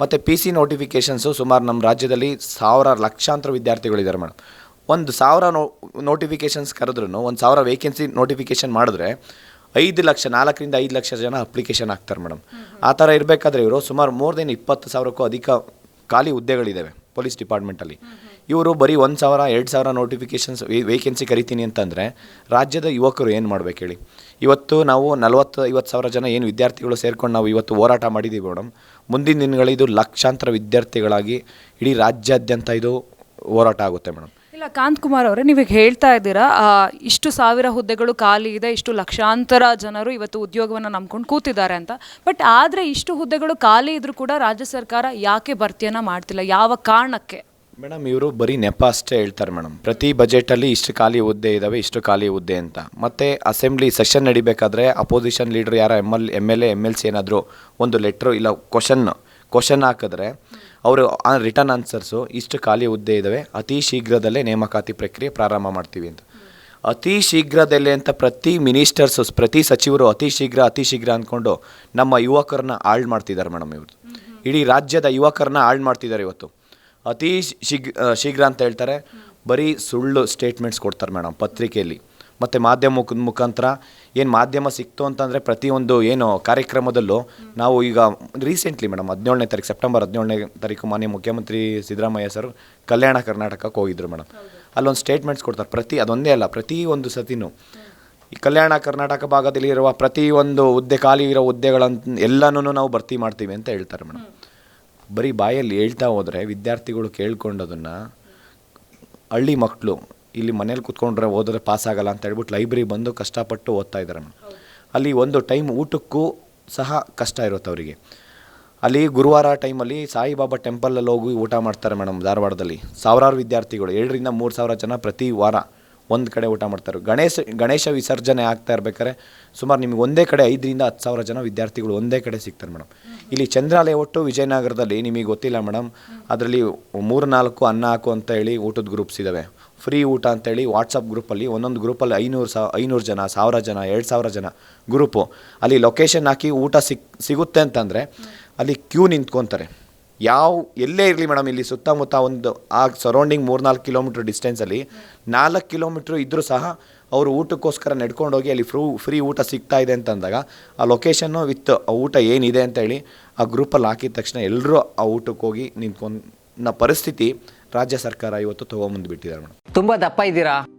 ಮತ್ತು P C notifications ಸುಮಾರು ನಮ್ಮ ರಾಜ್ಯದಲ್ಲಿ ಸಾವಿರ ಲಕ್ಷಾಂತರ ವಿದ್ಯಾರ್ಥಿಗಳಿದ್ದಾರೆ ಮೇಡಮ್. ಒಂದು ಸಾವಿರ ನೋ ನೋಟಿಫಿಕೇಷನ್ಸ್ ಕರೆದ್ರೂ ಒಂದು ಸಾವಿರ ವೇಕೆನ್ಸಿ ನೋಟಿಫಿಕೇಷನ್ ಮಾಡಿದ್ರೆ ಐದು ಲಕ್ಷ, ನಾಲ್ಕರಿಂದ ಐದು ಲಕ್ಷ ಜನ ಅಪ್ಲಿಕೇಶನ್ ಹಾಕ್ತಾರೆ ಮೇಡಮ್. ಆ ಥರ ಇರಬೇಕಾದ್ರೆ ಇವರು ಸುಮಾರು ಮೋರ್ ದೆನ್ ಇಪ್ಪತ್ತು ಸಾವಿರಕ್ಕೂ ಅಧಿಕ ಖಾಲಿ ಹುದ್ದೆಗಳಿದ್ದಾವೆ ಪೊಲೀಸ್ ಡಿಪಾರ್ಟ್ಮೆಂಟಲ್ಲಿ. ಇವರು ಬರೀ ಒಂದು ಸಾವಿರ, ಎರಡು ಸಾವಿರ ನೋಟಿಫಿಕೇಷನ್ಸ್ ವೇಕೆನ್ಸಿ ಕರಿತೀನಿ ಅಂತಂದರೆ ರಾಜ್ಯದ ಯುವಕರು ಏನು ಮಾಡ್ಬೇಕು ಹೇಳಿ? ಇವತ್ತು ನಾವು ನಲವತ್ತು, ಐವತ್ತು ಸಾವಿರ ಜನ ಏನು ವಿದ್ಯಾರ್ಥಿಗಳು ಸೇರ್ಕೊಂಡು ನಾವು ಇವತ್ತು ಹೋರಾಟ ಮಾಡಿದ್ದೀವಿ ಮೇಡಮ್ ಮುಂದಿನ ದಿನಗಳು ಇದು ಲಕ್ಷಾಂತರ ವಿದ್ಯಾರ್ಥಿಗಳಾಗಿ ಇಡೀ ರಾಜ್ಯಾದ್ಯಂತ ಇದು ಹೋರಾಟ ಆಗುತ್ತೆ ಮೇಡಮ್ ಇಲ್ಲ, ಕಾಂತ್ ಕುಮಾರ್ ಅವರೇ, ನೀವು ಹೇಳ್ತಾ ಇದ್ದೀರಾ ಇಷ್ಟು ಸಾವಿರ ಹುದ್ದೆಗಳು ಖಾಲಿ ಇದೆ, ಇಷ್ಟು ಲಕ್ಷಾಂತರ ಜನರು ಇವತ್ತು ಉದ್ಯೋಗವನ್ನು ನಂಬ್ಕೊಂಡು ಕೂತಿದ್ದಾರೆ ಅಂತ. ಬಟ್ ಆದರೆ ಇಷ್ಟು ಹುದ್ದೆಗಳು ಖಾಲಿ ಇದ್ರೂ ಕೂಡ ರಾಜ್ಯ ಸರ್ಕಾರ ಯಾಕೆ ಭರ್ತಿಯನ್ನು ಮಾಡ್ತಿಲ್ಲ? ಯಾವ ಕಾರಣಕ್ಕೆ? ಮೇಡಮ್, ಇವರು ಬರೀ ನೆಪ ಅಷ್ಟೇ ಹೇಳ್ತಾರೆ ಮೇಡಮ್. ಪ್ರತಿ ಬಜೆಟಲ್ಲಿ ಇಷ್ಟು ಖಾಲಿ ಹುದ್ದೆ ಇದ್ದಾವೆ ಇಷ್ಟು ಖಾಲಿ ಹುದ್ದೆ ಅಂತ. ಮತ್ತು ಅಸೆಂಬ್ಲಿ ಸೆಷನ್ ನಡಿಬೇಕಾದ್ರೆ ಅಪೋಸಿಷನ್ ಲೀಡರ್ ಯಾರ M L M L A M L C ಏನಾದರೂ ಒಂದು ಲೆಟ್ರು ಇಲ್ಲ ಕ್ವಶನ್ ಕ್ವಶನ್ ಹಾಕಿದ್ರೆ ಅವರು ಆ ರಿಟರ್ನ್ ಆನ್ಸರ್ಸು ಇಷ್ಟು ಖಾಲಿ ಹುದ್ದೆ ಇದ್ದಾವೆ ಅತಿ ಶೀಘ್ರದಲ್ಲೇ ನೇಮಕಾತಿ ಪ್ರಕ್ರಿಯೆ ಪ್ರಾರಂಭ ಮಾಡ್ತೀವಿ ಅಂತ. ಅತಿ ಶೀಘ್ರದಲ್ಲೇ ಅಂತ ಪ್ರತಿ ಮಿನಿಸ್ಟರ್ಸು, ಪ್ರತಿ ಸಚಿವರು ಅತಿ ಶೀಘ್ರ ಅತಿ ಶೀಘ್ರ ಅಂದ್ಕೊಂಡು ನಮ್ಮ ಯುವಕರನ್ನ ಹಾಳು ಮಾಡ್ತಿದ್ದಾರೆ ಮೇಡಮ್ ಇವರು. ಇಡೀ ರಾಜ್ಯದ ಯುವಕರನ್ನ ಹಾಳು ಮಾಡ್ತಿದ್ದಾರೆ ಇವತ್ತು. ಅತಿ ಶೀಘ್ರ ಶೀಘ್ರ ಅಂತ ಹೇಳ್ತಾರೆ. ಬರೀ ಸುಳ್ಳು ಸ್ಟೇಟ್ಮೆಂಟ್ಸ್ ಕೊಡ್ತಾರೆ ಮೇಡಮ್ ಪತ್ರಿಕೆಯಲ್ಲಿ. ಮತ್ತು ಮಾಧ್ಯಮ ಮುಖಾಂತರ ಏನು ಮಾಧ್ಯಮ ಸಿಕ್ತು ಅಂತಂದರೆ ಪ್ರತಿಯೊಂದು ಏನು ಕಾರ್ಯಕ್ರಮದಲ್ಲೂ ನಾವು ಈಗ ರೀಸೆಂಟ್ಲಿ ಮೇಡಮ್ ಹದಿನೇಳನೇ ತಾರೀಕು ಸೆಪ್ಟೆಂಬರ್ ಹದಿನೇಳನೇ ತಾರೀಕು ಮಾನ್ಯ ಮುಖ್ಯಮಂತ್ರಿ ಸಿದ್ದರಾಮಯ್ಯ ಸರ್ ಕಲ್ಯಾಣ ಕರ್ನಾಟಕಕ್ಕೆ ಹೋಗಿದ್ರು ಮೇಡಮ್ ಅಲ್ಲೊಂದು ಸ್ಟೇಟ್ಮೆಂಟ್ಸ್ ಕೊಡ್ತಾರೆ ಪ್ರತಿ, ಅದೊಂದೇ ಅಲ್ಲ ಪ್ರತಿ ಒಂದು ಸತಿನೂ. ಈ ಕಲ್ಯಾಣ ಕರ್ನಾಟಕ ಭಾಗದಲ್ಲಿ ಇರುವ ಪ್ರತಿಯೊಂದು ಹುದ್ದೆ, ಖಾಲಿ ಇರೋ ಹುದ್ದೆಗಳಂತ ಎಲ್ಲನೂ ನಾವು ಭರ್ತಿ ಮಾಡ್ತೀವಿ ಅಂತ ಹೇಳ್ತಾರೆ ಮೇಡಮ್ ಬರೀ ಬಾಯಲ್ಲಿ ಹೇಳ್ತಾ ಹೋದರೆ ವಿದ್ಯಾರ್ಥಿಗಳು ಕೇಳ್ಕೊಂಡದನ್ನು ಹಳ್ಳಿ ಮಕ್ಕಳು ಇಲ್ಲಿ ಮನೇಲಿ ಕುತ್ಕೊಂಡ್ರೆ ಓದಿದ್ರೆ ಆಗಲ್ಲ ಅಂತ ಹೇಳ್ಬಿಟ್ಟು ಲೈಬ್ರರಿ ಬಂದು ಕಷ್ಟಪಟ್ಟು ಓದ್ತಾ ಇದ್ದಾರೆ ಅಲ್ಲಿ ಒಂದು ಟೈಮ್ ಊಟಕ್ಕೂ ಸಹ ಕಷ್ಟ ಇರುತ್ತೆ ಅವರಿಗೆ. ಅಲ್ಲಿ ಗುರುವಾರ ಟೈಮಲ್ಲಿ ಸಾಯಿಬಾಬಾ ಟೆಂಪಲಲ್ಲಿ ಹೋಗಿ ಊಟ ಮಾಡ್ತಾರೆ ಮೇಡಮ್ ಧಾರವಾಡದಲ್ಲಿ. ಸಾವಿರಾರು ವಿದ್ಯಾರ್ಥಿಗಳು, ಏಳರಿಂದ ಮೂರು ಸಾವಿರ ಜನ ಪ್ರತಿ ವಾರ. ಒಂದು ಕಡೆ ಊಟ ಮಾಡ್ತಾರೆ ಗಣೇಶ ಗಣೇಶ ವಿಸರ್ಜನೆ ಆಗ್ತಾ ಇರ್ಬೇಕಾದ್ರೆ ಸುಮಾರು ನಿಮಗೆ ಒಂದೇ ಕಡೆ ಐದರಿಂದ ಹತ್ತು ಸಾವಿರ ಜನ ವಿದ್ಯಾರ್ಥಿಗಳು ಒಂದೇ ಕಡೆ ಸಿಗ್ತಾರೆ ಮೇಡಮ್. ಇಲ್ಲಿ ಚಂದ್ರಾಲಯ ಒಟ್ಟು ವಿಜಯನಗರದಲ್ಲಿ ನಿಮಗೆ ಗೊತ್ತಿಲ್ಲ ಮೇಡಮ್. ಅದರಲ್ಲಿ ಮೂರು, ನಾಲ್ಕು, ಅನ್ನ ಹಾಕು ಅಂತ ಹೇಳಿ ಊಟದ ಗ್ರೂಪ್ಸ್ ಇದ್ದಾವೆ ಫ್ರೀ ಊಟ ಅಂತೇಳಿ ವಾಟ್ಸಪ್ ಗ್ರೂಪಲ್ಲಿ ಒಂದೊಂದು ಗ್ರೂಪಲ್ಲಿ ಐನೂರು ಸಾ, ಐನೂರು ಜನ, ಸಾವಿರ ಜನ, ಎರಡು ಸಾವಿರ ಜನ ಗ್ರೂಪು ಅಲ್ಲಿ ಲೊಕೇಶನ್ ಹಾಕಿ ಊಟ ಸಿಗುತ್ತೆ ಅಂತಂದರೆ ಅಲ್ಲಿ ಕ್ಯೂ ನಿಂತ್ಕೊತಾರೆ. ಯಾವ, ಎಲ್ಲೇ ಇರಲಿ ಮೇಡಮ್, ಇಲ್ಲಿ ಸುತ್ತಮುತ್ತ ಒಂದು ಆ ಸರೌಂಡಿಂಗ್ ಮೂರ್ನಾಲ್ಕು ಕಿಲೋಮೀಟ್ರ್ ಡಿಸ್ಟೆನ್ಸಲ್ಲಿ ನಾಲ್ಕು ಕಿಲೋಮೀಟ್ರ್ ಇದ್ದರೂ ಸಹ ಅವರು ಊಟಕ್ಕೋಸ್ಕರ ನಡ್ಕೊಂಡೋಗಿ ಅಲ್ಲಿ ಫ್ರೂ ಫ್ರೀ ಊಟ ಸಿಗ್ತಾ ಇದೆ ಅಂತಂದಾಗ ಆ ಲೊಕೇಶನ್ನು ವಿತ್ ಆ ಊಟ ಏನಿದೆ ಅಂತ ಹೇಳಿ ಆ ಗ್ರೂಪಲ್ಲಿ ಹಾಕಿದ ತಕ್ಷಣ ಎಲ್ಲರೂ ಆ ಊಟಕ್ಕೆ ಹೋಗಿ ನಿಂತ್ಕೊಂಡು ಪರಿಸ್ಥಿತಿ ರಾಜ್ಯ ಸರ್ಕಾರ ಇವತ್ತು ತೊಗೊಂಬಂದು ಬಿಟ್ಟಿದ್ದಾರೆ ಮೇಡಮ್. ತುಂಬ ದಪ್ಪ ಇದ್ದೀರಾ?